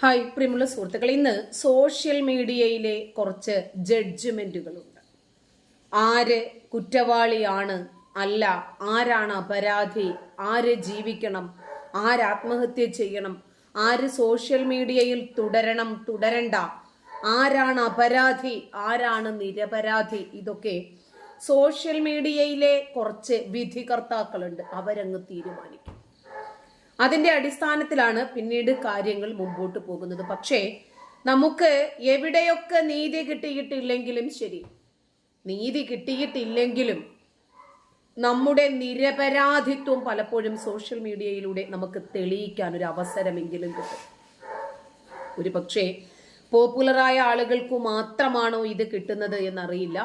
Hi പ്രിയമുള്ള സുഹൃത്തുക്കൾ ഇന്ന് സോഷ്യൽ മീഡിയയിലെ കുറച്ച് ജഡ്ജ്മെന്റുകളുണ്ട്. ആര് കുറ്റവാളിയാണ് അല്ല ആരാണ് അപരാധി ആര് ജീവിക്കണം ആര് ആത്മഹത്യ ചെയ്യണം ആര് സോഷ്യൽ മീഡിയയിൽ തുടരണം തുടരണ്ട ആരാണ് അപരാധി ആരാണ് നിരപരാധി ഇതൊക്കെ സോഷ്യൽ മീഡിയയിലെ കുറച്ച് വിധികർത്താക്കളുണ്ട്. അവരങ്ങ് തീരുമാനിക്കും. അതിന്റെ അടിസ്ഥാനത്തിലാണ് പിന്നീട് കാര്യങ്ങൾ മുമ്പോട്ട് പോകുന്നത്. പക്ഷേ നമുക്ക് എവിടെയൊക്കെ നീതി കിട്ടിയിട്ടില്ലെങ്കിലും ശരി. നീതി കിട്ടിയിട്ടില്ലെങ്കിലും നമ്മുടെ നിരപരാധിത്വം പലപ്പോഴും സോഷ്യൽ മീഡിയയിലൂടെ നമുക്ക് തെളിയിക്കാൻ ഒരു അവസരമെങ്കിലും കിട്ടും. ഒരു പക്ഷേ പോപ്പുലറായ ആളുകൾക്ക് മാത്രമാണോ ഇത് കിട്ടുന്നത് എന്നറിയില്ല.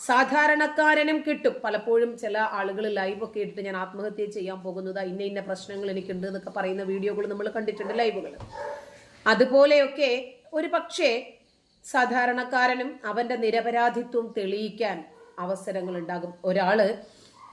സാധാരണക്കാരനും കിട്ടും. പലപ്പോഴും ചില ആളുകൾ ലൈവ് ഒക്കെ ഇട്ടിട്ട് ഞാൻ ആത്മഹത്യ ചെയ്യാൻ പോകുന്നത് ഇന്ന ഇന്ന പ്രശ്നങ്ങൾ എനിക്കുണ്ട് എന്നൊക്കെ പറയുന്ന വീഡിയോകൾ നമ്മൾ കണ്ടിട്ടുണ്ട് ലൈവുകൾ അതുപോലെയൊക്കെ ഒരു പക്ഷേ സാധാരണക്കാരനും അവന്റെ നിരപരാധിത്വം തെളിയിക്കാൻ അവസരങ്ങൾ ഉണ്ടാകും. ഒരാൾ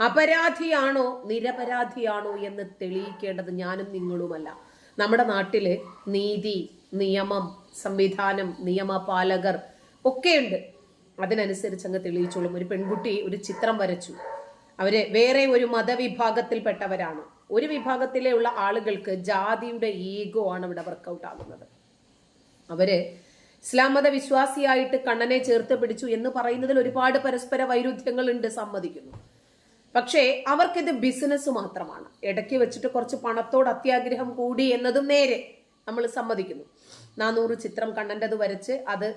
അപരാധിയാണോ നിരപരാധിയാണോ എന്ന് തെളിയിക്കേണ്ടത് ഞാനും നിങ്ങളുമല്ല. നമ്മുടെ നാട്ടിൽ നീതി നിയമം സംവിധാനം നിയമപാലകർ ഒക്കെയുണ്ട്. അതിനനുസരിച്ച് അങ്ങ് തെളിയിച്ചോളും. ഒരു പെൺകുട്ടി ഒരു ചിത്രം വരച്ചു. അവർ വേറെ ഒരു മതവിഭാഗത്തിൽപ്പെട്ടവരാണ്. ഒരു വിഭാഗത്തിലെ ഉള്ള ആളുകൾക്ക് ജാതിയുടെ ഈഗോ ആണ് ഇവിടെ വർക്കൗട്ട് ആകുന്നത്. അവർ ഇസ്ലാം മത വിശ്വാസിയായിട്ട് കണ്ണനെ ചേർത്ത് പിടിച്ചു എന്ന് പറയുന്നതിൽ ഒരുപാട് പരസ്പര വൈരുദ്ധ്യങ്ങൾ ഉണ്ട് സമ്മതിക്കുന്നു. പക്ഷേ അവർക്കിത് ബിസിനസ് മാത്രമാണ്. ഇടയ്ക്ക് വെച്ചിട്ട് കുറച്ച് പണത്തോട് അത്യാഗ്രഹം കൂടി എന്നതും നേരെ നമ്മൾ സമ്മതിക്കുന്നു. നാനൂറ് ചിത്രം കണ്ണന്റെത് വരച്ച് അത്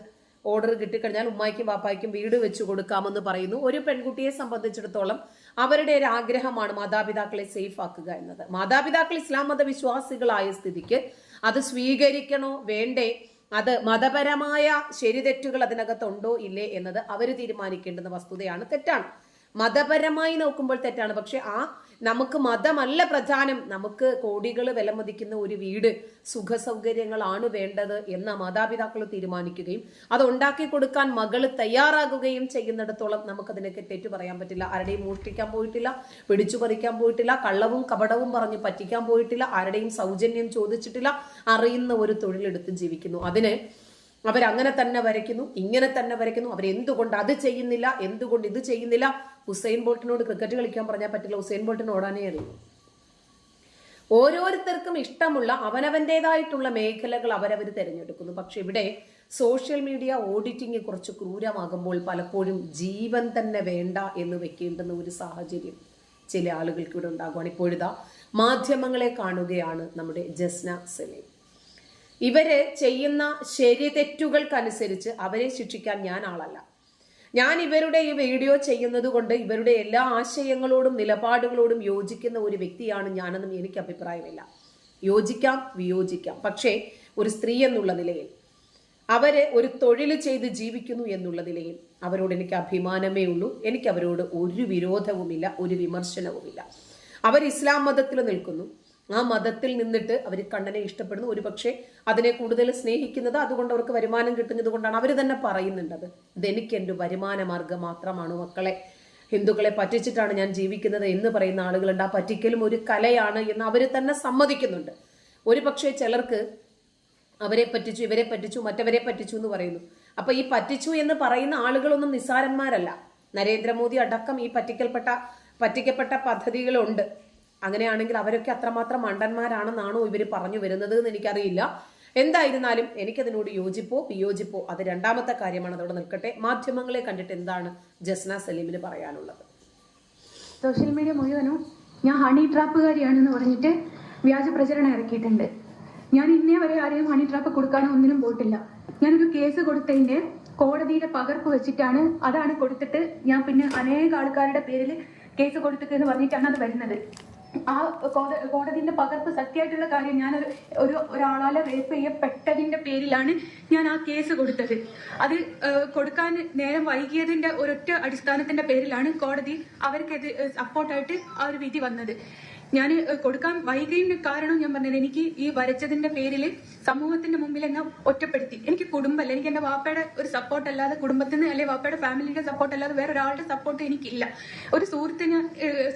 ഓർഡർ കിട്ടിക്കഴിഞ്ഞാൽ ഉമ്മായിക്കും വാപ്പായ്ക്കും വീട് വെച്ചു കൊടുക്കാമെന്ന് പറയുന്നു. ഒരു പെൺകുട്ടിയെ സംബന്ധിച്ചിടത്തോളം അവരുടെ ഒരു ആഗ്രഹമാണ് മാതാപിതാക്കളെ സേഫ് ആക്കുക എന്നത്. മാതാപിതാക്കൾ ഇസ്ലാം മത വിശ്വാസികളായ സ്ഥിതിക്ക് അത് സ്വീകരിക്കണോ? വേണ്ടേ? അത് മതപരമായ ശരിതെറ്റുകൾ അതിനകത്തുണ്ടോ? ഇല്ലേ? എന്നത് അവർ തീരുമാനിക്കേണ്ടുന്ന വസ്തുതയാണ് തെറ്റാണ്. മതപരമായി നോക്കുമ്പോൾ തെറ്റാണ്. പക്ഷെ ആ നമുക്ക് മതമല്ല പ്രധാനം. നമുക്ക് കോടികൾ വിലമതിക്കുന്ന ഒരു വീട് സുഖ സൗകര്യങ്ങളാണ് വേണ്ടത് എന്ന മാതാപിതാക്കൾ തീരുമാനിക്കുകയും അത് ഉണ്ടാക്കി കൊടുക്കാൻ മകൾ തയ്യാറാകുകയും ചെയ്യുന്നിടത്തോളം നമുക്കതിനെ തെറ്റു പറയാൻ പറ്റില്ല. ആരുടെയും മോഷ്ടിക്കാൻ പോയിട്ടില്ല പിടിച്ചു പറിക്കാൻ പോയിട്ടില്ല കള്ളവും കപടവും പറഞ്ഞ് പറ്റിക്കാൻ പോയിട്ടില്ല ആരുടെയും സൗജന്യം ചോദിച്ചിട്ടില്ല അറിയുന്ന ഒരു തൊഴിലെടുത്ത് ജീവിക്കുന്നു. അതിന് അവരങ്ങനെ തന്നെ വരയ്ക്കുന്നു ഇങ്ങനെ തന്നെ വരയ്ക്കുന്നു. അവർ എന്തുകൊണ്ട് അത് ചെയ്യുന്നില്ല എന്തുകൊണ്ട് ഇത് ചെയ്യുന്നില്ല? ഹുസൈൻ ബോൾട്ടിനോട് ക്രിക്കറ്റ് കളിക്കാൻ പറഞ്ഞാൽ പറ്റില്ല. ഹുസൈൻ ബോൾട്ടിന് ഓടാനേ അറിയൂ. ഓരോരുത്തർക്കും ഇഷ്ടമുള്ള അവനവന്റെതായിട്ടുള്ള മേഖലകൾ അവരവർ തിരഞ്ഞെടുക്കുന്നു. പക്ഷെ ഇവിടെ സോഷ്യൽ മീഡിയ ഓഡിറ്റിംഗ് കുറച്ച് ക്രൂരമാകുമ്പോൾ പലപ്പോഴും ജീവൻ തന്നെ വേണ്ട എന്ന് വെക്കേണ്ടുന്ന ഒരു സാഹചര്യം ചില ആളുകൾക്ക് ഇവിടെ ഉണ്ടാകുവാണ്. ഇപ്പോഴിതാ മാധ്യമങ്ങളെ കാണുകയാണ് നമ്മുടെ ജസ്ന സലീം ഇവർ ചെയ്യുന്ന ശരി തെറ്റുകൾക്കനുസരിച്ച് അവരെ ശിക്ഷിക്കാൻ ഞാൻ ആളല്ല. ഞാൻ ഇവരുടെ ഈ വീഡിയോ ചെയ്യുന്നത് കൊണ്ട് ഇവരുടെ എല്ലാ ആശയങ്ങളോടും നിലപാടുകളോടും യോജിക്കുന്ന ഒരു വ്യക്തിയാണ് ഞാനെന്നും എനിക്ക് അഭിപ്രായമില്ല. യോജിക്കാം വിയോജിക്കാം. പക്ഷേ ഒരു സ്ത്രീ എന്നുള്ള നിലയിൽ അവർ ഒരു തൊഴിൽ ചെയ്ത് ജീവിക്കുന്നു എന്നുള്ള നിലയിൽ അവരോട് എനിക്ക് അഭിമാനമേ ഉള്ളൂ. എനിക്ക് അവരോട് ഒരു വിരോധവുമില്ല ഒരു വിമർശനവുമില്ല. അവർ ഇസ്ലാം മതത്തിൽ നിൽക്കുന്നു. ആ മതത്തിൽ നിന്നിട്ട് അവർ കണ്ണനെ ഇഷ്ടപ്പെടുന്നു. ഒരു പക്ഷേ അതിനെ കൂടുതൽ സ്നേഹിക്കുന്നത് അതുകൊണ്ട് അവർക്ക് വരുമാനം കിട്ടുന്നത് കൊണ്ടാണ് അവർ തന്നെ പറയുന്നുണ്ടത് ഇതെനിക്ക് എന്റെ വരുമാന മാർഗം മാത്രമാണ് മക്കളെ. ഹിന്ദുക്കളെ പറ്റിച്ചിട്ടാണ് ഞാൻ ജീവിക്കുന്നത് എന്ന് പറയുന്ന ആളുകളുണ്ട്. ആ പറ്റിക്കലും ഒരു കലയാണ് എന്ന് അവർ തന്നെ സമ്മതിക്കുന്നുണ്ട്. ഒരു പക്ഷേ ചിലർക്ക് അവരെ പറ്റിച്ചു ഇവരെ പറ്റിച്ചു മറ്റവരെ പറ്റിച്ചു എന്ന് പറയുന്നു. അപ്പൊ ഈ പറ്റിച്ചു എന്ന് പറയുന്ന ആളുകളൊന്നും നിസ്സാരന്മാരല്ല. നരേന്ദ്രമോദി അടക്കം ഈ പറ്റിക്കൽപ്പെട്ട പറ്റിക്കപ്പെട്ട പദ്ധതികളുണ്ട്. അങ്ങനെയാണെങ്കിൽ അവരൊക്കെ അത്രമാത്രം മണ്ടന്മാരാണെന്നാണോ ഇവർ പറഞ്ഞു വരുന്നത് എന്ന് എനിക്കറിയില്ല എന്തായിരുന്നാലും എനിക്കതിനോട് യോജിപ്പോ വിയോജിപ്പോ അത് രണ്ടാമത്തെ കാര്യമാണ്. അതോടെ നിൽക്കട്ടെ. മാധ്യമങ്ങളെ കണ്ടിട്ട് എന്താണ് ജസ്ന സലീമിന് പറയാനുള്ളത്? സോഷ്യൽ മീഡിയ മുഴുവനും ഞാൻ ഹണി ട്രാപ്പുകാരിയാണെന്ന് പറഞ്ഞിട്ട് വ്യാജ പ്രചരണം ഇറക്കിയിട്ടുണ്ട്. ഞാൻ ഇന്നേ വരെ ആരെയും ഹണി ട്രാപ്പ് കൊടുക്കാനോ ഒന്നിനും പോയിട്ടില്ല. ഞാനൊരു കേസ് കൊടുത്തതിന്റെ കോടതിയുടെ പകർപ്പ് വെച്ചിട്ടാണ് അതാണ് കൊടുത്തിട്ട് ഞാൻ പിന്നെ അനേക ആൾക്കാരുടെ പേരിൽ കേസ് കൊടുത്തിട്ട് എന്ന് പറഞ്ഞിട്ടാണ് അത് വരുന്നത്. ആ കോട- കോടതിന്റെ പകർപ്പ് സത്യമായിട്ടുള്ള കാര്യം ഞാൻ ഒരു ഒരു ഒരാളാലെ റേപ്പ് ചെയ്യപ്പെട്ടതിന്റെ പേരിലാണ് ഞാൻ ആ കേസ് കൊടുത്തത്. അത് കൊടുക്കാൻ നേരം വൈകിയതിന്റെ ഒരൊറ്റ അടിസ്ഥാനത്തിന്റെ പേരിലാണ് കോടതി അവർക്കെതിരെ സപ്പോർട്ടായിട്ട് ആ ഒരു വിധി വന്നത്. ഞാൻ കൊടുക്കാൻ വൈകിയതിന് കാരണം ഞാൻ പറഞ്ഞത് എനിക്ക് ഈ വരച്ചതിന്റെ പേരിൽ സമൂഹത്തിന്റെ മുമ്പിൽ എന്നെ ഒറ്റപ്പെടുത്തി. എനിക്ക് കുടുംബമല്ല എനിക്ക് എന്റെ വാപ്പയുടെ ഒരു സപ്പോർട്ട് അല്ലാതെ കുടുംബത്തിൽ നിന്ന് അല്ലെങ്കിൽ വാപ്പയുടെ ഫാമിലിയുടെ സപ്പോർട്ട് അല്ലാതെ വേറെ ഒരാളുടെ സപ്പോർട്ട് എനിക്കില്ല. ഒരു സുഹൃത്തിന്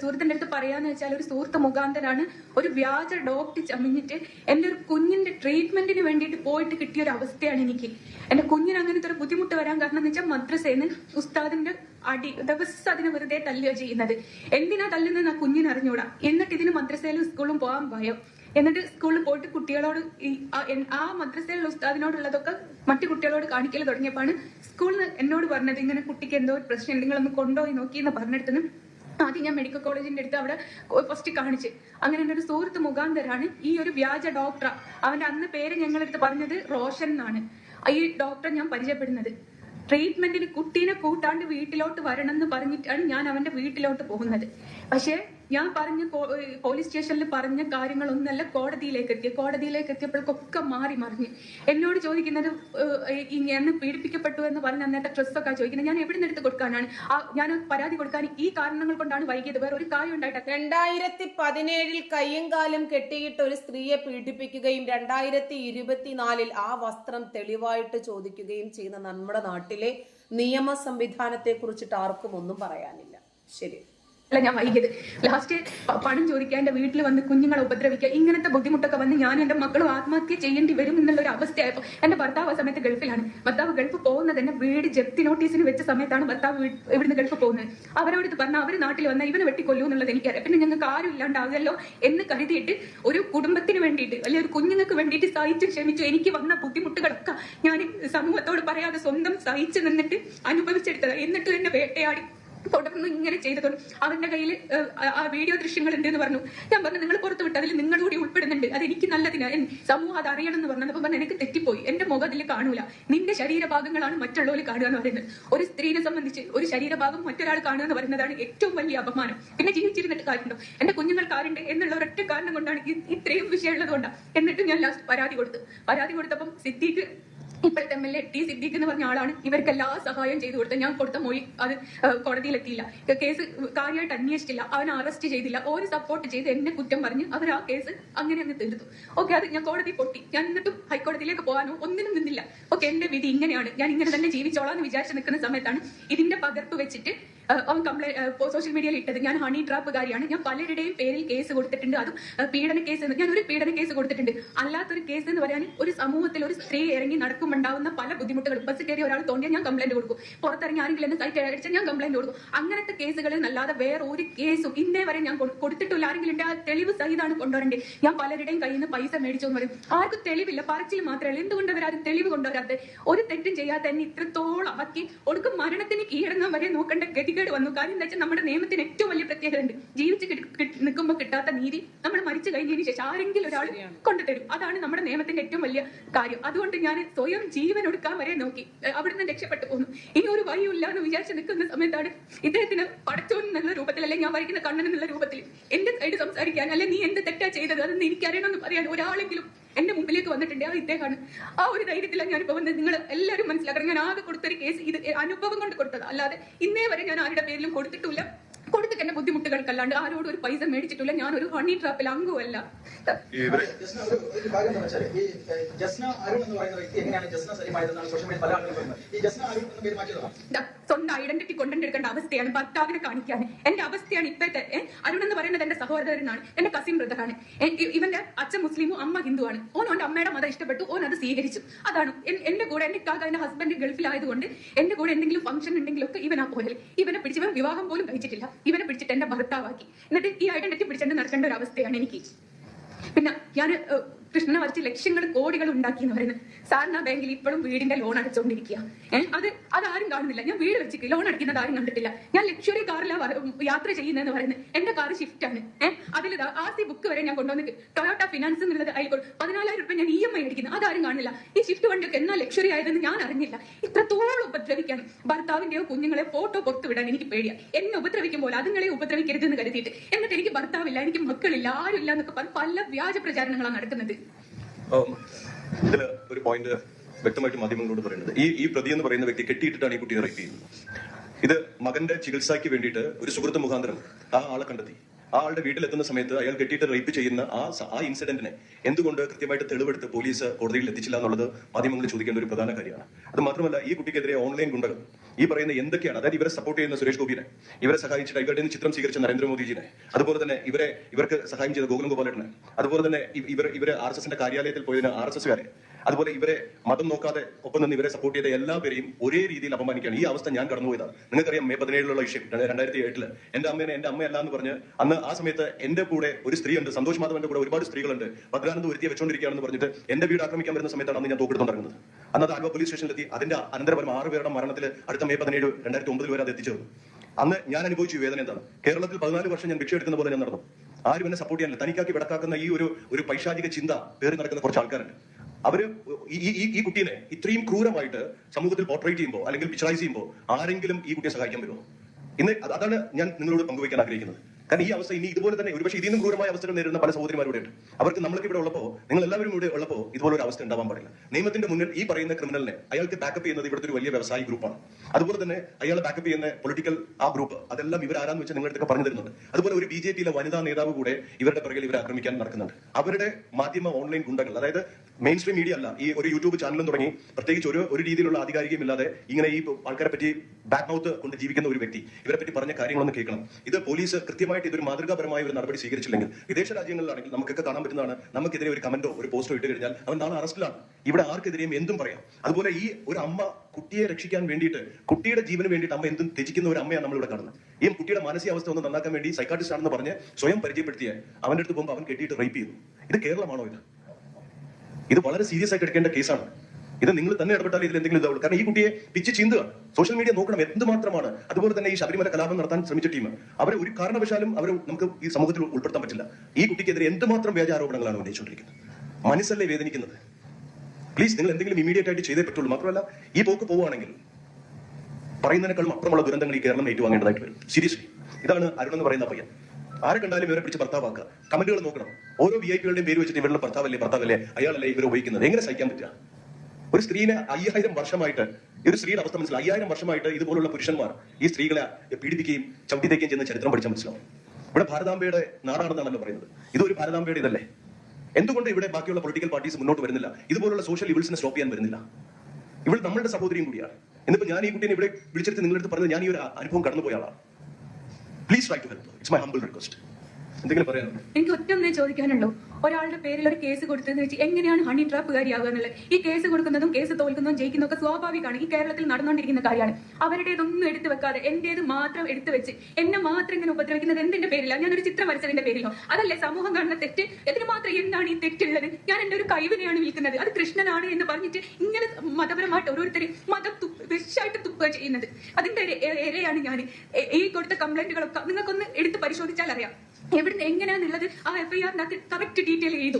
സുഹൃത്തിന്റെ അടുത്ത് പറയാന്ന് വെച്ചാൽ ഒരു സുഹൃത്ത് മുഖാന്തരാണ് ഒരു വ്യാജ ഡോക്ടർ ചമിഞ്ഞിട്ട് എന്റെ ഒരു കുഞ്ഞിന്റെ ട്രീറ്റ്മെന്റിന് വേണ്ടിയിട്ട് പോയിട്ട് കിട്ടിയ ഒരു അവസ്ഥയാണ് എനിക്ക്. എന്റെ കുഞ്ഞിന് അങ്ങനത്തെ ഒരു ബുദ്ധിമുട്ട് വരാൻ കാരണം എന്ന് വെച്ചാൽ മദ്രസേന്ന് ഉസ്താദിന്റെ അടി. ദിവസം അതിനെ വെറുതെ തല്ലുകയോ ചെയ്യുന്നത്. എന്തിനാ തല്ലുന്നത് ആ കുഞ്ഞിനെ അറിഞ്ഞൂടാ? എന്നിട്ട് ഇതിന് മദ്രസയിലും സ്കൂളും പോകാൻ ഭയം. എന്നിട്ട് സ്കൂളിൽ പോയിട്ട് കുട്ടികളോട് ആ- മദ്രസയിലുള്ള ഉസ്താദിനോടുള്ളതൊക്കെ മറ്റു കുട്ടികളോട് കാണിക്കൽ തുടങ്ങിയപ്പോഴാണ് സ്കൂളിൽ എന്നോട് പറഞ്ഞത്. ഇങ്ങനെ കുട്ടിക്ക് എന്തോ ഒരു പ്രശ്നം ഒന്ന് കൊണ്ടുപോയി നോക്കി എന്ന് പറഞ്ഞെടുത്തുനിന്ന് ആദ്യം ഞാൻ മെഡിക്കൽ കോളേജിന്റെ അടുത്ത് അവിടെ ഫസ്റ്റ് കാണിച്ച്. അങ്ങനെ എന്റെ ഒരു സുഹൃത്ത് മുഖാന്തരാണ് ഈ ഒരു വ്യാജ ഡോക്ടർ അവന്റെ അന്ന് പേര് ഞങ്ങളെടുത്ത് പറഞ്ഞത് റോഷൻ എന്നാണ്. ഈ ഡോക്ടറെ ഞാൻ പരിചയപ്പെടുന്നത്. ട്രീറ്റ്മെന്റിന് കുട്ടീനെ കൂട്ടാണ്ട് വീട്ടിലോട്ട് വരണം എന്ന് പറഞ്ഞിട്ടാണ് ഞാൻ അവന്റെ വീട്ടിലോട്ട് പോകുന്നത്. പക്ഷേ ഞാൻ പറഞ്ഞ പോലീസ് സ്റ്റേഷനിൽ പറഞ്ഞ കാര്യങ്ങളൊന്നല്ല കോടതിയിലേക്ക് എത്തിയ കോടതിയിലേക്ക് എത്തിയപ്പോഴൊക്കെ മാറി മറിഞ്ഞ്. എന്നോട് ചോദിക്കുന്നത് എന്ന് പീഡിപ്പിക്കപ്പെട്ടു എന്ന് പറഞ്ഞ അന്നത്തെ ഡ്രസ്സൊക്കെ ചോദിക്കുന്നത് ഞാൻ എവിടെ നിന്ന് എടുത്ത് കൊടുക്കാനാണ്? ഞാൻ പരാതി കൊടുക്കാൻ ഈ കാരണങ്ങൾ കൊണ്ടാണ് വൈകിയത്. വേറെ ഒരു കാര്യം ഉണ്ടായിട്ട് രണ്ടായിരത്തി പതിനേഴിൽ കയ്യും കാലും കെട്ടിയിട്ട് ഒരു സ്ത്രീയെ പീഡിപ്പിക്കുകയും രണ്ടായിരത്തി ഇരുപത്തിനാലിൽ ആ വസ്ത്രം തെളിവായിട്ട് ചോദിക്കുകയും ചെയ്യുന്ന നമ്മുടെ നാട്ടിലെ നിയമ സംവിധാനത്തെ കുറിച്ചിട്ട് ആർക്കും ഒന്നും പറയാനില്ല. ശരി. അല്ല ഞാൻ വൈകിയത്. ലാസ്റ്റ് പണം ചോദിക്കാൻ എന്റെ വീട്ടിൽ വന്ന് കുഞ്ഞുങ്ങളെ ഉപദ്രവിക്കുക ഇങ്ങനത്തെ ബുദ്ധിമുട്ടൊക്കെ വന്ന് ഞാൻ എന്റെ മക്കളും ആത്മഹത്യ ചെയ്യേണ്ടി വരും എന്നുള്ള ഒരു അവസ്ഥയായപ്പോൾ എന്റെ ഭർത്താവ് ആ സമയത്ത് ഗൾഫിലാണ്. ഭർത്താവ് ഗൾഫ് പോകുന്നത് എന്നെ വീട് ജപ്തി നോട്ടീസിന് വെച്ച സമയത്താണ് ഭർത്താവ് ഇവിടുന്ന് ഗൾഫ് പോകുന്നത്. അവരോട് പറഞ്ഞാൽ അവർ നാട്ടിൽ വന്നാൽ ഇവനെ വെട്ടിക്കൊല്ലൂ എന്നുള്ളത് എനിക്കറിയാം. പിന്നെ ഞങ്ങൾക്ക് ആരും ഇല്ലാണ്ടാകുമല്ലോ എന്ന് കരുതിയിട്ട് ഒരു കുടുംബത്തിന് വേണ്ടിയിട്ട് അല്ലെങ്കിൽ ഒരു കുഞ്ഞുങ്ങൾക്ക് വേണ്ടിയിട്ട് സഹിച്ചു ക്ഷമിച്ചു എനിക്ക് വന്ന ബുദ്ധിമുട്ടുകളൊക്കെ ഞാൻ സമൂഹത്തോട് പറയാതെ സ്വന്തം സഹിച്ചു നിന്നിട്ട് അനുഭവിച്ചെടുത്തത്. എന്നിട്ട് എന്നെ വേട്ടയാടി. തുടർന്ന് ഇങ്ങനെ ചെയ്തതുകൊണ്ട് അവന്റെ കയ്യിൽ ആ വീഡിയോ ദൃശ്യങ്ങൾ ഉണ്ട് എന്ന് പറഞ്ഞു. ഞാൻ പറഞ്ഞു നിങ്ങൾ പുറത്തു വിട്ട് അതിൽ നിങ്ങൾ കൂടി ഉൾപ്പെടുന്നുണ്ട്. അത് എനിക്ക് നല്ലതിന്. സമൂഹം അത് അറിയണം എന്ന് പറഞ്ഞത് പറഞ്ഞു എനിക്ക് തെറ്റിപ്പോയി. എന്റെ മുഖം അതിൽ കാണൂല. നിന്റെ ശരീരഭാഗങ്ങളാണ് മറ്റുള്ളവർ കാണുക എന്ന് പറയുന്നത്. ഒരു സ്ത്രീനെ സംബന്ധിച്ച് ഒരു ശരീരഭാഗം മറ്റൊരാൾ കാണുക എന്ന് പറയുന്നതാണ് ഏറ്റവും വലിയ അപമാനം. പിന്നെ ജീവിച്ചിരുന്നിട്ട് കാര്യമുണ്ടോ? എന്റെ കുഞ്ഞുങ്ങൾ കാരുണ്ട് എന്നുള്ള ഒരൊറ്റ കാരണം കൊണ്ടാണ് ഇത്രയും വിഷയമുള്ളത് കൊണ്ടാണ് എന്നിട്ട് ഞാൻ ലാസ്റ്റ് പരാതി കൊടുത്തു. പരാതി കൊടുത്തപ്പം സിദ്ദീഖ് ഇപ്പോഴത്തെ M L A T Siddique എന്ന് പറഞ്ഞ ആളാണ്. ഇവർക്ക് എല്ലാ സഹായം ചെയ്തു കൊടുത്തത്. ഞാൻ കൊടുത്ത മൊഴി അത് കോടതിയിലെത്തിയില്ല. കേസ് കാര്യമായിട്ട് അന്വേഷിച്ചില്ല. അവൻ അറസ്റ്റ് ചെയ്തില്ല. ഒരു സപ്പോർട്ട് ചെയ്ത് എന്നെ കുറ്റം പറഞ്ഞ് അവർ ആ കേസ് അങ്ങനെ അങ്ങ് തീർത്തു. ഓക്കെ അത് ഞാൻ കോടതി പൊട്ടി. ഞാൻ എന്നിട്ടും ഹൈക്കോടതിയിലേക്ക് പോകാനോ ഒന്നിനും നിന്നില്ല. ഓക്കെ എന്റെ വിധി ഇങ്ങനെയാണ്. ഞാൻ ഇങ്ങനെ തന്നെ ജീവിച്ചോളാം എന്ന് വിചാരിച്ച് നിൽക്കുന്ന സമയത്താണ് ഇതിന്റെ പകർപ്പ് വെച്ചിട്ട് അവൻ കംപ്ലൈന്റ് സോഷ്യൽ മീഡിയയിൽ ഇട്ടത്. ഞാൻ ഹണി ഡ്രാപ്പുകാരിയാണ് ഞാൻ പലരുടെയും പേരിൽ കേസ് കൊടുത്തിട്ടുണ്ട്. അതും പീഡന കേസ് ഞാൻ ഒരു പീഡന കേസ് കൊടുത്തിട്ടുണ്ട്. അല്ലാത്തൊരു കേസ് എന്ന് പറയാൻ ഒരു സമൂഹത്തിൽ ഒരു സ്ത്രീ ഇറങ്ങി നടക്കുമുണ്ടാവുന്ന പല ബുദ്ധിമുട്ടുകളും. ബസ് കയറി ഒരാൾ തോന്നിയാൽ ഞാൻ കംപ്ലൈന്റ് കൊടുക്കും. പുറത്തിറങ്ങി ആരെങ്കിലും എന്നെ കൈ അടിച്ചാൽ ഞാൻ കംപ്ലൈന്റ് കൊടുക്കും. അങ്ങനത്തെ കേസുകളിൽ അല്ലാതെ വേറെ ഒരു കേസും ഇന്നേ വരെ ഞാൻ കൊടു- കൊടുത്തിട്ടില്ല. ആരെങ്കിലും ആ തെളിവ് സഹിതമാണ് കൊണ്ടുവരേണ്ടത്. ഞാൻ പലരുടെയും കയ്യിൽ നിന്ന് പൈസ മേടിച്ചു എന്ന് പറയും. ആർക്കും തെളിവില്ല. പറച്ചിൽ മാത്രമല്ല. എന്തുകൊണ്ട് അവരാരും തെളിവ് കൊണ്ടുവരാതെ ഒരു തെറ്റും ചെയ്യാത്ത തന്നെ ഇത്രത്തോളം. ആക്കി ഒടുക്കും മരണത്തിന് കീഴടങ്ങാൻ വരെ നോക്കേണ്ട ഗതികേട് വന്നു. കാര്യം എന്താ വെച്ചാൽ നമ്മുടെ നിയമത്തിന് ഏറ്റവും വലിയ പ്രത്യേകത ഉണ്ട് ജീവിച്ച് നിൽക്കുമ്പോൾ കിട്ടാത്ത നീതി നമ്മൾ മരിച്ചു കഴിഞ്ഞതിന് ശേഷം ആരെങ്കിലും ഒരാൾ കൊണ്ടുതരും. അതാണ് നമ്മുടെ നിയമത്തിന്റെ ഏറ്റവും വലിയ കാര്യം. അതുകൊണ്ട് ഞാൻ സ്വയം ജീവൻ എടുക്കാൻ വരെ നോക്കി. അവിടുന്ന് രക്ഷപ്പെട്ടു പോന്നു. ഇനി ഒരു വഴിയില്ല എന്ന് വിചാരിച്ച് നിൽക്കുന്ന സമയത്താണ് ഇദ്ദേഹത്തിന് പടച്ചോൻ എന്നുള്ള രൂപത്തിൽ അല്ലെങ്കിൽ ഞാൻ വരയ്ക്കുന്ന കണ്ണൻ എന്നുള്ള രൂപത്തിൽ എന്റെ സൈഡ് സംസാരിക്കാൻ അല്ലെ നീ എന്ത് തെറ്റാ ചെയ്തത്? അതെന്ന് എനിക്കറിയണമെന്ന് പറയാൻ ഒരാളെങ്കിലും എന്റെ മുമ്പിലേക്ക് വന്നിട്ടുണ്ട്. ആ ഇദ്ദേഹമാണ്. ആ ഒരു ധൈര്യത്തിലാണ് ഇപ്പൊ വന്നത്. നിങ്ങൾ എല്ലാവരും മനസ്സിലാക്കണം. ഞാൻ ആകെ കൊടുത്തൊരു കേസ് ഇത് അനുഭവം കൊണ്ട് കൊടുത്തത്. അല്ലാതെ ഇന്നേ വരെ ഞാൻ ആരുടെ പേരിലും കൊടുത്തിട്ടില്ല കൊടുത്തിട്ട് എന്റെ ബുദ്ധിമുട്ടുകൾക്കല്ലാണ്ട് ആരോടും ഒരു പൈസ മേടിച്ചിട്ടില്ല. ഞാൻ ഒരു ഹണി ട്രാപ്പിൽ അംഗമല്ല ഇവർ ജസ്ന ഒരു ഒരു കാര്യം എന്താ വെച്ചാൽ ഈ ഏഹ്, ജസ്ന അരുൺ എന്ന് പറയുന്ന വ്യക്തി എങ്ങനെയാണ് ജസ്ന സലിമായതെന്നാണ് സോഷ്യൽ മീഡിയ പല ഈ ജസ്ന അരുൺ എന്ന ദാ, സ്വന്തം ഐഡന്റിറ്റി കൊണ്ടെടുക്കേണ്ട അവസ്ഥയാണ് ഭർത്താവിനെ കാണിക്കാൻ. എന്റെ അവസ്ഥയാണ് ഇപ്പോഴത്തെ അരുൺ എന്ന് പറയുന്നത് എന്റെ സഹോദരനാണ് എന്റെ കസിൻ ബ്രദറാണ് ഇവന്റെ അച്ഛൻ മുസ്ലിമും അമ്മ ഹിന്ദുവാണ്. ഓൻ ഓന്റെ അമ്മയുടെ മതം ഇഷ്ടപ്പെട്ടു ഓൻ അത് സ്വീകരിച്ചു. അതാണ് എന്റെ കൂടെ എന്റെ കാക്ക എന്റെ ഹസ്ബൻഡ് ഗൾഫിലായതുകൊണ്ട് എന്റെ കൂടെ എന്തെങ്കിലും ഫംഗ്ഷൻ ഉണ്ടെങ്കിലൊക്കെ ഇവനാ പോലെ ഇവനെ പിടിച്ചവൻ വിവാഹം പോലും കഴിച്ചിട്ടില്ല. ഇവനെ പിടിച്ചിട്ട് എന്റെ ഭർത്താവാക്കി. എന്നിട്ട് ഈ ഐഡന്റിറ്റി പിടിച്ചിട്ട് നടക്കേണ്ട ഒരു അവസ്ഥയാണ് എനിക്ക്. പിന്നെ ഞാൻ കൃഷ്ണനെ വരച്ച് ലക്ഷങ്ങൾ കോടികൾ ഉണ്ടാക്കി എന്ന് പറയുന്നത്. ആ ബാങ്കിൽ ഇപ്പോഴും വീടിന്റെ ലോൺ അടച്ചുകൊണ്ടിരിക്കുക അത് അതാരും കാണുന്നില്ല. ഞാൻ വീട് വെച്ചിട്ട് ലോൺ അടിക്കുന്നത് ആരും കണ്ടിട്ടില്ല. ഞാൻ ലക്ഷറി കാറിലാണ് യാത്ര ചെയ്യുന്നതെന്ന് പറയുന്നത്. എന്റെ കാർ ഷിഫ്റ്റ് ആണ്. ഏഹ് അതിൽ ആർ സി ബുക്ക് വരെ ഞാൻ കൊണ്ടുവന്ന് ടൊയോട്ട ഫിനാൻസ് എന്നുള്ളത് കൊണ്ട് പതിനാലായിരം രൂപ ഞാൻ ഇ എം ഐ അടിക്കുന്നത്. അതാരും കാണില്ല ഈ ഷിഫ്റ്റ് വണ്ടിയൊക്കെ എന്നാ ലക്ഷറി ആയതെന്ന് ഞാൻ അറിഞ്ഞില്ല. ഇത്രത്തോളം ഉപദ്രവിക്കാൻ ഭർത്താവിന്റെയോ കുഞ്ഞുങ്ങളെ ഫോട്ടോ പുറത്തു വിടാൻ എനിക്ക് പേടിയാ. എന്നെ ഉപദ്രവിക്കുമ്പോൾ അതുങ്ങളെ ഉപദ്രവിക്കരുത് എന്ന് കരുതിയിട്ട്. എന്നിട്ട് എനിക്ക് ഭർത്താവില്ല എനിക്ക് മക്കളില്ല ആരുമില്ല എന്നൊക്കെ പറഞ്ഞ് പല വ്യാജ പ്രചാരണങ്ങളാണ് നടക്കുന്നത്. ഇതിൽ ഒരു പോയിന്റ് വ്യക്തമായിട്ട് മാധ്യമങ്ങളോട് പറയുന്നത്. ഈ ഈ പ്രതി എന്ന് പറയുന്ന വ്യക്തി കെട്ടിയിട്ടിട്ടാണ് ഈ കുട്ടിയെ റേപ്പ് ചെയ്യുന്നത്. ഇത് മകന്റെ ചികിത്സയ്ക്ക് വേണ്ടിയിട്ട് ഒരു സുഹൃത്ത് മുഖാന്തരം ആ ആളെ കണ്ടെത്തി. ആ ആളുടെ വീട്ടിലെത്തുന്ന സമയത്ത് അയാൾ കെട്ടിയിട്ട് റേപ്പ് ചെയ്യുന്ന ആ ആ ഇൻസിഡന്റിനെ എന്തുകൊണ്ട് കൃത്യമായിട്ട് തെളിവെടുത്ത് പോലീസ് കോടതിയിൽ എത്തിച്ചില്ല എന്നുള്ളത് മാധ്യമങ്ങൾ ചോദിക്കേണ്ട ഒരു പ്രധാന കാര്യമാണ്. അത് മാത്രമല്ല ഈ കുട്ടിക്കെതിരെ ഓൺലൈൻ ഗുണ്ടകൾ ഈ പറയുന്ന എന്തൊക്കെയാണ് അതായത് ഇവരെ സപ്പോർട്ട് ചെയ്യുന്ന സുരേഷ് ഗോപിനെ ഇവരെ സഹായിച്ച് നിന്ന് ചിത്രം സ്വീകരിച്ച നരേന്ദ്രമോദിജിനെ അതുപോലെ തന്നെ ഇവരെ ഇവർക്ക് സഹായം ചെയ്ത ഗോകുലം ഗോപാലേട്ടനെ അതുപോലെ തന്നെ ഇവർ ഇവർ ആർ എസ് എസിന്റെ കാര്യാലയത്തിൽ പോയതിന് ആർ എസ് എസ്കാരെ അതുപോലെ ഇവരെ മതം നോക്കാതെ ഒപ്പം നിന്ന് ഇവരെ സപ്പോർട്ട് ചെയ്ത എല്ലാവരെയും ഒരേ രീതിയിൽ അപമാനിക്കുകയാണ്. ഈ അവസ്ഥ ഞാൻ കടന്നുപോയതാണ്. നിങ്ങൾക്കറിയാം മെയ് പതിനേഴിലുള്ള വിഷയം രണ്ടായിരത്തി ഏഴിൽ എന്റെ അമ്മേനെ എന്റെ അമ്മയല്ല എന്ന് പറഞ്ഞ് അന്ന് ആ സമയത്ത് എന്റെ കൂടെ ഒരു സ്ത്രീ ഉണ്ട് സന്തോഷ് മാധവന്റെ കൂടെ ഒരുപാട് സ്ത്രീകളുണ്ട്. ഭദ്രാനന്ദ് വരുത്തിയെ വെച്ചുകൊണ്ടിരിക്കുകയാണെന്ന് പറഞ്ഞിട്ട് എന്റെ വീട് ആക്രമിക്കാൻ വരുന്ന സമയത്താണ് അന്ന് ഞാൻ തോക്കെടുത്തുണ്ടായിരുന്നത് അന്ന് അത് ആലുവ പോലീസ് സ്റ്റേഷനിലെത്തി അതിന്റെ അനന്തരഫലം ആറ് പേരുടെ മരണത്തിൽ അടുത്ത മെയ് പതിനേഴ് രണ്ടായിരത്തി ഒമ്പതിൽ വരെ അത് എത്തിച്ചേർന്നു. അന്ന് ഞാൻ അനുഭവിച്ചു വേദന എന്താണ്? കേരളത്തിൽ പതിനാല് വർഷം ഞാൻ ഭിക്ഷ എടുക്കുന്ന പോലെ ഞാൻ നടന്നു. ആരും എന്നെ സപ്പോർട്ട് ചെയ്യാനില്ല. തനിക്കാക്കി വിടക്കാക്കുന്ന ഈ ഒരു ഒരു പൈശാചിക ചിന്ത പേറി നടക്കുന്ന കുറച്ച് ആൾക്കാരുണ്ട്. അവർ ഈ ഈ- കുട്ടീനെ ഇത്രയും ക്രൂരമായിട്ട് സമൂഹത്തിൽ പോർട്രേറ്റ് ചെയ്യുമ്പോൾ അല്ലെങ്കിൽ പിക്ചറൈസ് ചെയ്യുമ്പോൾ ആരെങ്കിലും ഈ കുട്ടിയെ സഹായിക്കാൻ വരുമോ? ഇന്ന് അതാണ് ഞാൻ നിങ്ങളോട് പങ്കുവയ്ക്കാൻ ആഗ്രഹിക്കുന്നത്. കാരണം ഈ അവസ്ഥ ഇനി ഇതുപോലെ തന്നെ ഒരുപക്ഷെ ഇതിനും ക്രൂരമായ അവസ്ഥകൾ നേരിടുന്ന പല സഹോദരിമാരുടെ ഉണ്ട് അവർക്ക് നമ്മൾക്ക് ഇവിടെ ഉള്ളപ്പോൾ നിങ്ങൾ എല്ലാവരും ഇവിടെ ഉള്ളപ്പോൾ ഇതുപോലെ ഒരു അവസ്ഥ ഉണ്ടാവാൻ പാടില്ല. നിയമത്തിന്റെ മുന്നിൽ ഈ പറയുന്ന ക്രിമിനലിനെ അയാൾക്ക് ബാക്കപ്പ് ചെയ്യുന്നത് ഇവിടുത്തെ ഒരു വലിയ വ്യവസായി ഗ്രൂപ്പാണ് അതുപോലെ തന്നെ അയാൾ ബാക്കപ്പ് ചെയ്യുന്ന പൊളിറ്റിക്കൽ ആ ഗ്രൂപ്പ് അതെല്ലാം ഇവരാരാന്ന് വെച്ചാൽ നിങ്ങളുടെ പറഞ്ഞു തരുന്നുണ്ട്. അതുപോലെ ഒരു ബി ജെ പിയിലെ വനിതാ നേതാവ് കൂടെ ഇവരുടെ പിറകിൽ ഇവരെ ആക്രമിക്കാൻ നടക്കുന്നുണ്ട്. അവരുടെ മാധ്യമ ഓൺലൈൻ ഗുണ്ടകൾ അതായത് മെയിൻ സ്ട്രീം മീഡിയ അല്ല ഈ ഒരു യൂട്യൂബ് ചാനലും തുടങ്ങി പ്രത്യേകിച്ച് ഒരു ഒരു രീതിയിലുള്ള ആധികാരികയും ഇല്ലാതെ ഇങ്ങനെ ഈ ആൾക്കാരെ പറ്റി ബാക്ക് മൗത്ത് കൊണ്ട് ജീവിക്കുന്ന ഒരു വ്യക്തി ഇവരെ പറ്റി പറഞ്ഞ കാര്യങ്ങളൊന്ന് കേൾക്കണം. ഇത് പോലീസ് കൃത്യമായിട്ട് ഇതൊരു മാതൃകാപരമായ ഒരു നടപടി സ്വീകരിച്ചില്ലെങ്കിൽ വിദേശ രാജ്യങ്ങളിലാണെങ്കിൽ നമുക്കൊക്കെ കാണാൻ പറ്റുന്നതാണ് നമുക്കെതിരെ ഒരു കമന്റോ ഒരു പോസ്റ്റോ ഇട്ട് കഴിഞ്ഞാൽ അവൻ നാളെ അറസ്റ്റിലാണ്. ഇവിടെ ആർക്കെതിരെയും എന്തും പറയാം. അതുപോലെ ഈ ഒരു അമ്മ കുട്ടിയെ രക്ഷിക്കാൻ വേണ്ടിയിട്ട് കുട്ടിയുടെ ജീവന് വേണ്ടിയിട്ട് അമ്മ എന്തും ത്യജിക്കുന്ന ഒരു അമ്മയാണ് നമ്മളിവിടെ കാണുന്നത്. ഈ കുട്ടിയുടെ മാനസികാവസ്ഥ ഒന്ന് നന്നാക്കാൻ വേണ്ടി സൈക്കാട്രിസ്റ്റ് ആണെന്ന് പറഞ്ഞ് സ്വയം പരിചയപ്പെടുത്തിയ അവന്റെ അടുത്ത് പോകുമ്പോൾ അവൻ കെട്ടിയിട്ട് റേപ്പ് ചെയ്തു. ഇത് കേരളമാണോ ഇത്? ഇത് വളരെ സീരിയസ് ആയിട്ട് എടുക്കേണ്ട കേസാണ് ഇത് നിങ്ങൾ തന്നെ ഇടപെട്ടാൽ ഇതിൽ എന്തെങ്കിലും ഇതാവുള്ളൂ. കാരണം ഈ കുട്ടിയെ പിച്ച് ചിന്തുകയാണ്. സോഷ്യൽ മീഡിയ നോക്കണം എന്തുമാത്രമാണ്? അതുപോലെ തന്നെ ഈ ശബരിമല കലാപം നടത്താൻ ശ്രമിച്ച ടീം. അവരെ ഒരു കാരണവശാലും അവരെ നമുക്ക് ഈ സമൂഹത്തിൽ ഉൾപ്പെടുത്താൻ പറ്റില്ല. ഈ കുട്ടിക്കെതിരെ എന്തുമാത്രം വ്യാജ ആരോപണങ്ങളാണ് ഉന്നയിച്ചുകൊണ്ടിരിക്കുന്നത്? മനസ്സല്ലേ വേദനിക്കുന്നത്? പ്ലീസ് നിങ്ങൾ എന്തെങ്കിലും ഇമീഡിയറ്റ് ആയിട്ട് ചെയ്തേ പറ്റുള്ളൂ. മാത്രമല്ല ഈ പോക്ക് പോവുകയാണെങ്കിൽ പറയുന്നതിനേക്കാളും അപ്പുറമുള്ള ദുരന്തങ്ങൾ ഈ കേരളം ഏറ്റുവാങ്ങേണ്ടതായിട്ട് വരും. സീരിയസ്ലി ഇതാണ് അരുൺ എന്ന് പറയുന്ന പയ്യൻ. ആരെ കണ്ടാലും ഇവരെ പിടിച്ച് ഭർത്താവാക്കുക. കമന്റുകൾ നോക്കണം. ഓരോ വി ഐ പികളുടെയും പേര് വെച്ചിട്ട് ഇവരുടെ ഭർത്താവല്ലേ ഭർത്താവല്ലേ അയാളല്ലേ ഇവരെ ഉപയോഗിക്കുന്നത്? എങ്ങനെ സഹിക്കാൻ പറ്റുക? ഒരു സ്ത്രീനെ അയ്യായിരം വർഷമായിട്ട് ഒരു സ്ത്രീയുടെ അവസ്ഥ മനസ്സിലായി. അയ്യായിരം വർഷമായിട്ട് ഇതുപോലുള്ള പുരുഷന്മാർ ഈ സ്ത്രീകളെ പീഡിപ്പിക്കുകയും ചവിട്ടിത്തേക്കുകയും ചെയ്യുന്ന ചരിത്രം പഠിച്ച മനസ്സിലാവും. ഇവിടെ ഭാരതാംബയുടെ നാടാണെന്നാണല്ലോ പറയുന്നത്. ഇതൊരു ഭാരതാംബയുടെ ഇതല്ലേ? എന്തുകൊണ്ട് ഇവിടെ ബാക്കിയുള്ള പൊളിറ്റിക്കൽ പാർട്ടീസ് മുന്നോട്ട് വരുന്നില്ല? ഇതുപോലുള്ള സോഷ്യൽ ഇവിൾസിനെ സ്റ്റോപ്പ് ചെയ്യാൻ വരുന്നില്ല. ഇവൾ നമ്മളുടെ സഹോദരിയും കൂടിയാണ്. എന്നിപ്പോ ഞാൻ ഈ കുട്ടീനെ ഇവിടെ വിളിച്ചെടുത്ത് നിങ്ങളുടെ അടുത്ത് പറഞ്ഞത് ഞാൻ ഈ ഒരു അനുഭവം കടന്നുപോയ ആളാണ്. Please try to help it's my humble request എനിക്ക് ഒറ്റൊന്നേ ചോദിക്കാനുള്ളൂ. ഒരാളുടെ പേരിൽ ഒരു കേസ് കൊടുത്തതെന്ന് വെച്ച് എങ്ങനെയാണ് ഹണി ട്രാപ്പുകാരിയാകുക എന്നുള്ളത്? ഈ കേസ് കൊടുക്കുന്നതും കേസ് തോൽക്കുന്നതും ജയിക്കുന്നതും ഒക്കെ സ്വാഭാവികമാണ്. ഈ കേരളത്തിൽ നടന്നുകൊണ്ടിരിക്കുന്ന കാര്യമാണ്. അവരുടേതൊന്നും എടുത്തു വെക്കാതെ എന്റേത് മാത്രം എടുത്തു വെച്ച് എന്നെ മാത്രം ഇങ്ങനെ ഉപദ്രവിക്കുന്നത് എന്തിന്റെ പേരിലാണ് ഞാനൊരു ചിത്രം വരച്ചതിന്റെ പേരിലോ? അതല്ലേ സമൂഹം കാണുന്ന തെറ്റ്? ഇതിന് മാത്രം എന്താണ് ഈ തെറ്റുള്ളത്? ഞാൻ എന്റെ ഒരു കഴിവിനെയാണ് വിൽക്കുന്നത്. അത് കൃഷ്ണനാണ് എന്ന് പറഞ്ഞിട്ട് ഇങ്ങനെ മതപരമായിട്ട് ഓരോരുത്തരും മതം വിഷായിട്ട് തുപ്പുക ചെയ്യുന്നത്. അതിന്റെ ഇര- ഇര- ഇരയാണ് ഞാൻ ഈ കൊടുത്ത കംപ്ലൈന്റുകളൊക്കെ നിങ്ങൾക്കൊന്ന് എടുത്ത് പരിശോധിച്ചാൽ അറിയാം എവിടുന്ന് എങ്ങനെയാന്നുള്ളത് ആ എഫ്ഐആറിനകത്ത് കറക്റ്റ് ഡീറ്റെയിൽ ചെയ്തു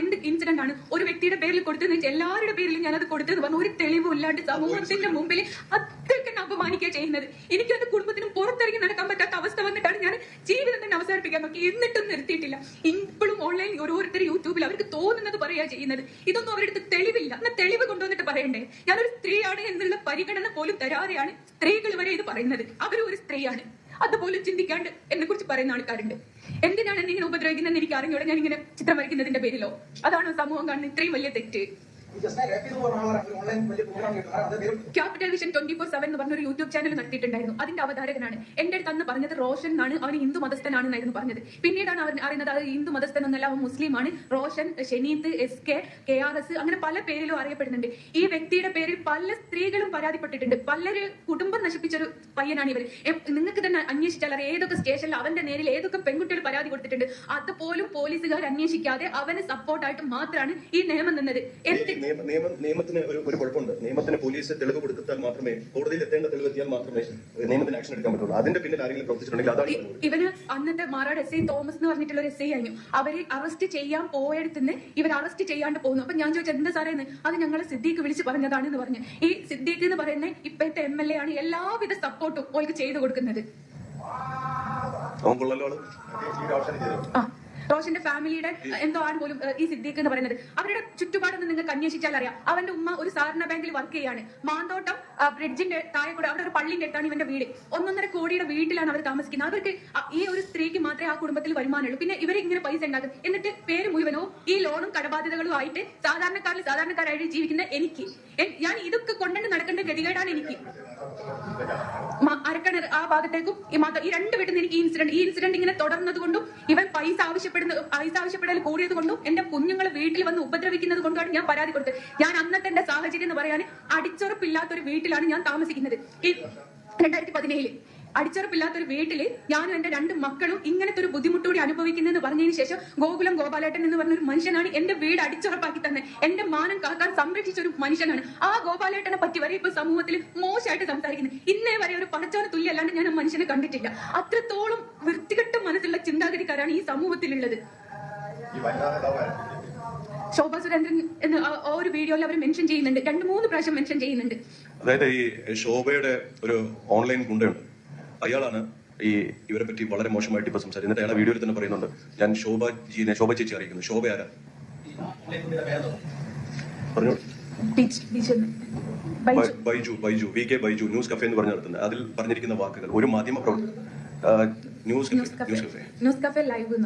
എന്ത് ഇൻസിഡന്റ് ആണ്? ഒരു വ്യക്തിയുടെ പേരിൽ വെച്ചാൽ എല്ലാവരുടെ പേരിലും അത് കൊടുത്തതെന്ന് പറഞ്ഞു ഒരു തെളിവും ഇല്ലാണ്ട് സമൂഹത്തിന്റെ മുമ്പിൽ അത്രയ്ക്ക് അപമാനിക്കുക ചെയ്യുന്നത്. എനിക്ക് അത് കുടുംബത്തിനും പുറത്തിറങ്ങി നടക്കാൻ പറ്റാത്ത അവസ്ഥ വന്നിട്ടാണ് ഞാൻ ജീവിതം തന്നെ അവസാനിപ്പിക്കാൻ നോക്കി. എന്നിട്ടും നിർത്തിയിട്ടില്ല. ഇപ്പോഴും ഓൺലൈനിൽ ഓരോരുത്തർ യൂട്യൂബിൽ അവർക്ക് തോന്നുന്നത് പറയുക ചെയ്യുന്നത്. ഇതൊന്നും അവരുടെ അടുത്ത് തെളിവില്ല. എന്നാൽ തെളിവ് കൊണ്ടുവന്നിട്ട് പറയണ്ടേ? ഞാനൊരു സ്ത്രീയാണ് എന്നുള്ള പരിഗണന പോലും തരാതെയാണ് സ്ത്രീകൾ വരെ ഇത് പറയുന്നത്. അവരും ഒരു സ്ത്രീയാണ്. അതുപോലും ചിന്തിക്കാണ്ട് എന്നെ കുറിച്ച് പറയുന്ന ആൾക്കാരുണ്ട്. എന്തിനാണ് എന്നെ ഇങ്ങനെ ഉപദ്രവിക്കുന്നതെന്ന് എനിക്ക് അറിഞ്ഞൂടെ ഞാൻ ഇങ്ങനെ ചിത്രം വരയ്ക്കുന്നതിന്റെ പേരിലോ? അതാണോ സമൂഹം കാണുന്ന ഇത്രയും വലിയ തെറ്റ്? Capital vision twenty four seven എന്ന് പറഞ്ഞൊരു യൂട്യൂബ് ചാനൽ നടത്തിയിട്ടുണ്ടായിരുന്നു. അതിന്റെ അവതാരകനാണ്. എന്റെ അടുത്ത് അന്ന് പറഞ്ഞത് റോഷൻ എന്നാണ്. അവൻ ഹിന്ദു മതസ്ഥനാണെന്നായിരുന്നു പറഞ്ഞത്. പിന്നീടാണ് അവൻ അറിയുന്നത് അത് ഹിന്ദു മതസ്ഥൻ എന്നല്ല അവൻ മുസ്ലിമാണ് Roshan Shenith S K K R S അങ്ങനെ പല പേരിലും അറിയപ്പെടുന്നുണ്ട്. ഈ വ്യക്തിയുടെ പേരിൽ പല സ്ത്രീകളും പരാതിപ്പെട്ടിട്ടുണ്ട്. പലര് കുടുംബം നശിപ്പിച്ചൊരു പയ്യനാണ് ഇവർ നിങ്ങൾക്ക് തന്നെ അന്വേഷിച്ചാൽ അറിയാം. ഏതൊക്കെ സ്റ്റേഷനിൽ അവന്റെ നേരിൽ ഏതൊക്കെ പെൺകുട്ടികൾ പരാതി കൊടുത്തിട്ടുണ്ട്. അതുപോലും പോലീസുകാർ അന്വേഷിക്കാതെ അവന് സപ്പോർട്ടായിട്ട് മാത്രമാണ് ഈ നിയമം നിന്നത്. എന്ത് നിയമത്തിന് ഒരു ഒരു കുഴപ്പമുണ്ട്. നിയമത്തിന് പോലീസ് തെളിവ് കൊടുത്താൽ മാത്രമേ കോടതിയിൽ എത്തേണ്ട തെളിവ് എത്തിയാൽ മാത്രമേ നിയമത്തിന് ആക്ഷൻ എടുക്കാൻ പറ്റുള്ളൂ. അതിന്റെ പിന്നിൽ ആരെങ്കിലും പ്രവർത്തിച്ചിട്ടുണ്ടെങ്കിൽ അതാണ് ഇ- പറഞ്ഞത്. ഇവന് അന്നത്തെ മാറാട് എസ് ഐ തോമസ് എന്ന് പറഞ്ഞിട്ടുള്ള ഒരു എസ് ഐ ആയിരുന്നു. അവരെ അറസ്റ്റ് ചെയ്യാൻ പോയടുത്തുനിന്ന് ഇവർ അറസ്റ്റ് ചെയ്യാണ്ട് പോകുന്നു. അപ്പൊ ഞാൻ ചോദിച്ചത് എന്താ സാറേ അത് ഞങ്ങൾ സിദ്ദീഖ് വിളിച്ച് പറഞ്ഞതാണ് എന്ന് പറഞ്ഞു. ഈ സിദ്ദീഖ് എന്ന് പറയുന്ന ഇപ്പോഴത്തെ എം എൽ എ ആണ് എല്ലാവിധ സപ്പോർട്ടും ഓൾക്ക് ചെയ്തു കൊടുക്കുന്നത്. ആ. റോഷന്റെ ഫാമിലിയുടെ എന്തോ ആണ് പോലും ഈ സിദ്ദീഖ് എന്ന് പറയുന്നത്. അവരുടെ ചുറ്റുപാടൊന്നും നിങ്ങൾക്ക് അന്വേഷിച്ചാൽ അറിയാം. അവന്റെ ഉമ്മ ഒരു സഹകരണ ബാങ്കിൽ വർക്ക് ചെയ്യാണ്. മാന്തോട്ടം ബ്രിഡ്ജിന്റെ താഴെ കൂടെ അവിടെ ഒരു പള്ളിന്റെ അടുത്താണ് ഇവന്റെ വീട്. ഒന്നൊന്നര കോടിയുടെ വീട്ടിലാണ് അവർ താമസിക്കുന്നത്. അവർക്ക് ഈ ഒരു സ്ത്രീക്ക് മാത്രമേ ആ കുടുംബത്തിൽ വരുമാനമുള്ളൂ. പിന്നെ ഇവരെ ഇങ്ങനെ പൈസ ഉണ്ടാക്കും. എന്നിട്ട് പേര് മുഴുവനോ ഈ ലോണും കടബാധ്യതകളും ആയിട്ട് സാധാരണക്കാരിൽ സാധാരണക്കാരായിട്ട് ജീവിക്കുന്ന എനിക്ക്. ഞാൻ ഇതൊക്കെ കൊണ്ടുകൊണ്ട് നടക്കേണ്ട ഗതികേടാണ് എനിക്ക്. അരക്കണർ ആ ഭാഗത്തേക്കും ഈ മാത്രം ഈ രണ്ട് വീട്ടിൽ നിന്ന് എനിക്ക് ഈ ഇൻസിഡന്റ് ഈ ഇൻസിഡന്റ് ഇങ്ങനെ തുടർന്നത് കൊണ്ടും ഇവൻ പൈസ ആവശ്യപ്പെടുന്ന പൈസ ആവശ്യപ്പെടൽ കൂടിയത് കൊണ്ടും എന്റെ കുഞ്ഞുങ്ങൾ വീട്ടിൽ വന്ന് ഉപദ്രവിക്കുന്നത് കൊണ്ടാണ് ഞാൻ പരാതി കൊടുത്തത്. ഞാൻ അന്നത്തെ എന്റെ സാഹചര്യം എന്ന് പറയാൻ അടിച്ചുറപ്പില്ലാത്ത ഒരു വീട്ടിലാണ് ഞാൻ താമസിക്കുന്നത്. രണ്ടായിരത്തി പതിനേഴിൽ. അടിച്ചുറപ്പില്ലാത്ത വീട്ടിൽ വീട്ടിൽ ഞാനും എന്റെ രണ്ട് മക്കളും ഇങ്ങനത്തെ ഒരു ബുദ്ധിമുട്ടുകൂടി അനുഭവിക്കുന്നതെന്ന് പറഞ്ഞതിന് ശേഷം ഗോകുലം ഗോപാലേട്ടൻ എന്ന് പറഞ്ഞ ഒരു മനുഷ്യനാണ് എന്റെ വീട് അടിച്ചുറപ്പാക്കി തന്നെ. എന്റെ മാനം കാക്കാൻ സംരക്ഷിച്ച ഒരു മനുഷ്യനാണ്. ആ ഗോപാലേട്ടനെ പറ്റി വരെ ഇപ്പൊ സമൂഹത്തിൽ മോശമായിട്ട് സംസാരിക്കുന്നത്. ഇന്നേ വരെ ഒരു പടച്ചോന തുല്യല്ലാണ്ട് ഞാൻ ആ മനുഷ്യനെ കണ്ടിട്ടില്ല. അത്രത്തോളം വൃത്തികെട്ട മനസ്സുള്ള ചിന്താഗതിക്കാരാണ് ഈ സമൂഹത്തിലുള്ളത്. ശോഭാ സുരേന്ദ്രൻ എന്ന് ആ- ആ ഒരു വീഡിയോയിൽ അവർ മെൻഷൻ ചെയ്യുന്നുണ്ട്. രണ്ട് മൂന്ന് പ്രാവശ്യം മെൻഷൻ ചെയ്യുന്നുണ്ട്. അതായത് ഈ ശോഭയുടെ ഒരു ഓൺലൈൻ ഗുണ്ടയുണ്ട്. അയാളാണ് ഈ ഇവരെ പറ്റി വളരെ മോശമായിട്ട് ഇപ്പൊ സംസാരിക്കുന്നത്. അയാളെ വീഡിയോയിൽ തന്നെ പറയുന്നുണ്ട്. ഞാൻ ശോഭ ജീനെ ശോഭ ചേച്ചി അറിയിക്കുന്നു. ശോഭ ആരാ? ഈ ഓൺലൈൻ പറഞ്ഞു ബീച്ച് beach Baiju Baiju. V K Baiju News Cafe എന്ന് പറഞ്ഞു നടത്തുന്നത്. അതിൽ പറഞ്ഞിരിക്കുന്ന വാക്കുകൾ. ഒരു മാധ്യമ പ്രവർത്തകർ ന്യൂസ് ന്യൂസ് കഫേ. ലൈവ്